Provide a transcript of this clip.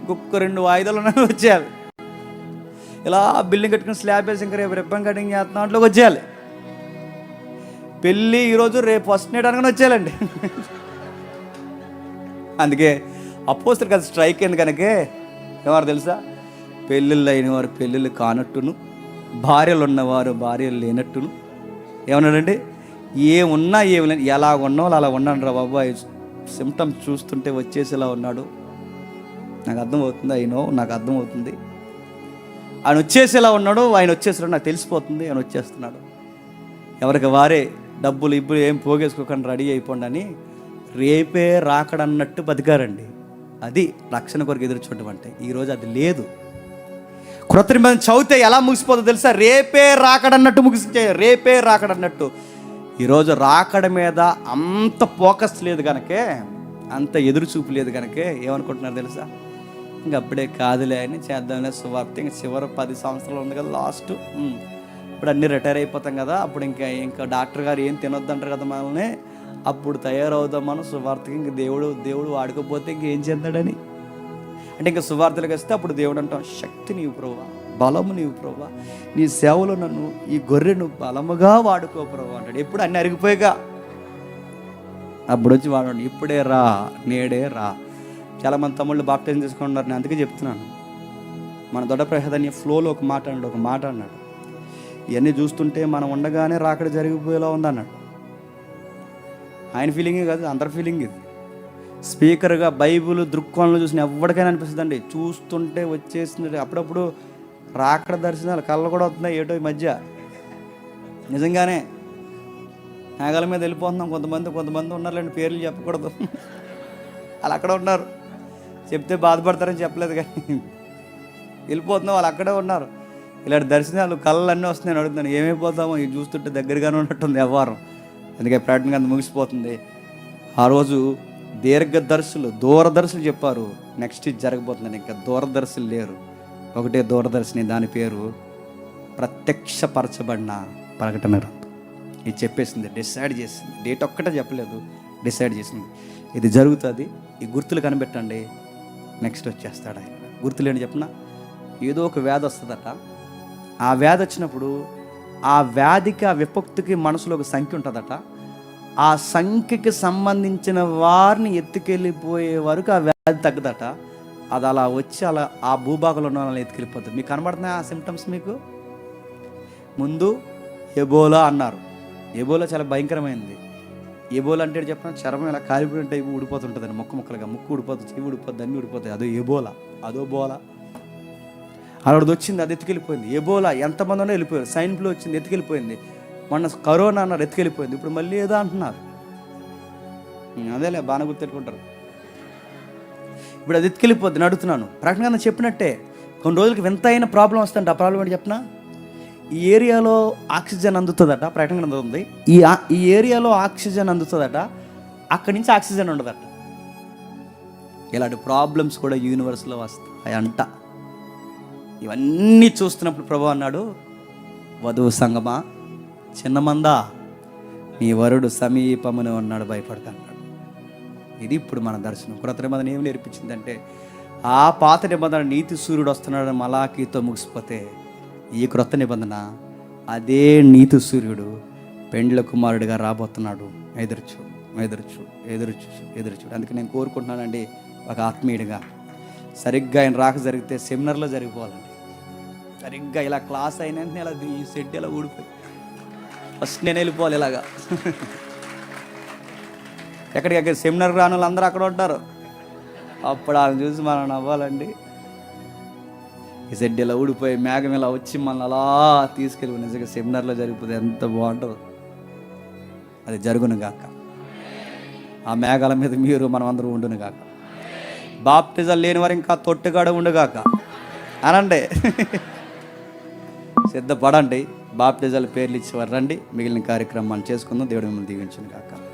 ఇంకొక రెండు వాయిదాలు వచ్చేయాలి. ఇలా బిల్డింగ్ కట్టుకుని స్లాబ్ వేసి ఇంకా రేపు రిబ్బన్ కటింగ్ చేస్తున్నాం దాంట్లోకి వచ్చేయాలి. పెళ్ళి ఈరోజు రేపు ఫస్ట్ నైట్ అనుకుని వచ్చేయాలండి. అందుకే అపోస్తారు కదా స్ట్రైక్ అయింది కనుకే. ఎవరు తెలుసా? పెళ్ళిళ్ళు అయిన వారు పెళ్ళిళ్ళు కానట్టును భార్యలు ఉన్నవారు భార్యలు లేనట్టును. ఏమన్నాడండి? ఏమున్నా ఏమి లేని ఎలా ఉన్నా వాళ్ళు అలా ఉన్నాడు రా బాబు సిమ్టమ్స్ చూస్తుంటే వచ్చేసేలా ఉన్నాడు. నాకు అర్థమవుతుంది అయినో నాకు అర్థమవుతుంది. ఆయన వచ్చేసేలా ఉన్నాడు ఆయన వచ్చేసాడు నాకు తెలిసిపోతుంది ఆయన వచ్చేస్తున్నాడు. ఎవరికి వారే డబ్బులు ఇబ్బులు ఏం పోగేసుకోకుండా రెడీ అయిపోండి అని రేపే రాకడన్నట్టు బతికారండి. అది రక్షణ కొరకు ఎదురు చూడటం అంటే. ఈరోజు అది లేదు. కృత నిబంధన చదివితే ఎలా ముగిసిపోతుందో తెలుసా? రేపే రాకడన్నట్టు ముగిసే రేపే రాకడన్నట్టు. ఈరోజు రాకడ మీద అంత ఫోకస్ లేదు కనుకే అంత ఎదురు చూపు లేదు కనుకే ఏమనుకుంటున్నారు తెలుసా? ఇంక అప్పుడే కాదులే అని చేద్దామనే సువార్త ఇంక చివరి పది సంవత్సరాలు ఉంది కదా లాస్ట్ ఇప్పుడు అన్నీ రిటైర్ అయిపోతాం కదా అప్పుడు ఇంకా ఇంకా డాక్టర్ గారు ఏం తినొద్దంటారు కదా మనల్ని. అప్పుడు తయారవుదాం మనం సువార్తకి ఇంక దేవుడు దేవుడు వాడుకోపోతే ఇంకేం చేద్దాడని. అంటే ఇంకా సువార్తలకు వస్తే అప్పుడు దేవుడు అంటాం శక్తి నీవు ప్రభా బలము నీవు ప్రభా నీ సేవలో నన్ను ఈ గొర్రెను బలముగా వాడుకో ప్రభా అంటాడు. ఎప్పుడు అన్ని అరిగిపోయాక. అప్పుడు వచ్చి వాడు ఇప్పుడే రా నేడే రా. చాలామంది తమ్ముళ్ళు బాప్టైజం తీసుకుంటున్నారు నేను అందుకే చెప్తున్నాను. మన దొడ్డ ప్రసాదాన్ని ఫ్లోలో ఒక మాట అన్నాడు ఒక మాట అన్నాడు. ఇవన్నీ చూస్తుంటే మనం ఉండగానే రాకడ జరిగిపోయేలా ఉందన్నాడు. ఆయన ఫీలింగే కాదు అందరి ఫీలింగ్ ఇది. స్పీకర్గా బైబుల్ దృక్కోణంలో చూసిన ఎవరికైనా అనిపిస్తుందండి. చూస్తుంటే వచ్చేసింది అప్పుడప్పుడు రాకడ దర్శనాలు కళ్ళు కూడా వస్తున్నాయి ఏటో ఈ మధ్య. నిజంగానే మేఘాల మీద వెళ్ళిపోతున్నాం కొంతమంది కొంతమంది ఉన్నారులేండి పేర్లు చెప్పకూడదు. వాళ్ళు అక్కడ ఉన్నారు. చెప్తే బాధపడతారని చెప్పలేదు కానీ వెళ్ళిపోతున్నాం వాళ్ళు అక్కడే ఉన్నారు. ఇలాంటి దర్శనాలు కళ్ళు అన్నీ వస్తున్నాయని అడుగుతున్నాను. ఏమైపోతామో ఇది చూస్తుంటే దగ్గరగానే ఉన్నట్టుంది వ్యవహారం. అందుకే ప్రకటన అంత ముగిసిపోతుంది. ఆ రోజు దీర్ఘదర్శులు దూరదర్శులు చెప్పారు నెక్స్ట్ ఇది జరగబోతుందని. ఇంకా దూరదర్శులు లేరు. ఒకటే దూరదర్శిని దాని పేరు ప్రత్యక్షపరచబడిన ప్రకటన గ్రంథం. ఇది చెప్పేసింది డిసైడ్ చేసింది. డేట్ ఒక్కటే చెప్పలేదు డిసైడ్ చేసింది. ఇది జరుగుతుంది. ఈ గుర్తులు కనిపెట్టండి. నెక్స్ట్ వచ్చేస్తాడు ఆయన. గుర్తులేని చెప్పిన ఏదో ఒక వ్యాధి వస్తుందట. ఆ వ్యాధి వచ్చినప్పుడు ఆ వ్యాధికి ఆ విపక్తికి మనసులో ఒక సంఖ్య ఉంటుందట. ఆ సంఖ్యకి సంబంధించిన వారిని ఎత్తుకెళ్ళిపోయే వరకు ఆ వ్యాధి తగ్గదట. అది అలా వచ్చి అలా ఆ భూభాగంలో ఉన్న వాళ్ళని ఎత్తుకెళ్ళిపోతుంది. మీకు కనబడుతున్నాయి ఆ సిమ్టమ్స్ మీకు? ముందు ఎబోలా అన్నారు. ఎబోలా చాలా భయంకరమైనది ఏబోలా అంటే చెప్పిన? చర్మం ఇలా కాలిపోయిన టైపు ఊడిపోతుంటుంది మొక్క ముక్కలుగా ముక్కు ఊడిపోతుంది చెవి ఊడిపోతుంది అన్నీ ఊడిపోతాయి. అదో ఏబోలా అదో బోలా. అలాంటిది వచ్చింది అది ఎత్తుకెళ్ళిపోయింది. ఎబోలా ఎంతమంది ఉన్నా వెళ్ళిపోయారు. సైన్ ఫ్లూ వచ్చింది ఎత్తుకెళ్ళిపోయింది. మొన్న కరోనా అన్నారు ఎత్తుకెళ్ళిపోయింది. ఇప్పుడు మళ్ళీ ఏదో అంటున్నారు. అదేలే బాగా గుర్తెట్టుకుంటారు. ఇప్పుడు అది ఎత్తుకెళ్ళిపోద్ది అడుగుతున్నాను ప్రకటన చెప్పినట్టే కొన్ని రోజులకి అయిన ప్రాబ్లం వస్తుందంటే. ఆ ప్రాబ్లం ఏంటి చెప్పినా? ఈ ఏరియాలో ఆక్సిజన్ అందుతుందట ప్రకటన అందుతుంది. ఈ ఆ- ఈ ఏరియాలో ఆక్సిజన్ అందుతుందట అక్కడి నుంచి ఆక్సిజన్ ఉండదట. ఇలాంటి ప్రాబ్లమ్స్ కూడా యూనివర్స్లో వస్తాయి అంట ఇవన్నీ చూస్తున్నప్పుడు ప్రభు అన్నాడు వధువు సంగమా? చిన్నమందా నీ వరుడు సమీపమును ఉన్నాడు భయపడతా అన్నాడు ఇది ఇప్పుడు మన దర్శనం. కృత నిబంధన ఏం నేర్పించిందంటే ఆ పాత నిబంధన నీతి సూర్యుడు వస్తున్నాడు మలాకీతో ముగిసిపోతే ఈ క్రొత్త నిబంధన అదే నీతి సూర్యుడు పెండ్ల కుమారుడిగా రాబోతున్నాడు. ఎదురుచు ఎదురుచు ఎదురుచు ఎదురుచు అందుకే నేను కోరుకుంటున్నానండి ఒక ఆత్మీయుడిగా. సరిగ్గా ఆయన రాక జరిగితే సెమినార్లో జరిగిపోవాలండి. సరిగ్గా ఇలా క్లాస్ అయిన వెంటనే ఇలా ఈ సెట్ ఇలా ఊడిపోయి. ఫస్ట్ నేను వెళ్ళిపోవాలి ఇలాగా. ఎక్కడికి సెమినార్ రాని వాళ్ళు అందరూ అక్కడ ఉంటారు. అప్పుడు వాళ్ళని చూసి మనం నవ్వాలండి. ఈ ఇలా ఊడిపోయి మేఘం ఇలా వచ్చి మనల్ని అలా తీసుకెళ్ళి నిజంగా సెమినార్లో జరిగిపోతే ఎంత బాగుంటుందో. అది జరుగును గాక. ఆ మేఘాల మీద మీరు మనం అందరూ ఉండును గాక. బాప్టిజాలు లేని వారు ఇంకా తొట్టుగాడ ఉండుగాక అనండి. సిద్ధపడండి. బాప్టిజాల పేర్లు ఇచ్చేవారు రండి. మిగిలిన కార్యక్రమాలు చేసుకుందాం. దేవుడు మిమ్మల్ని దీవించను గాక.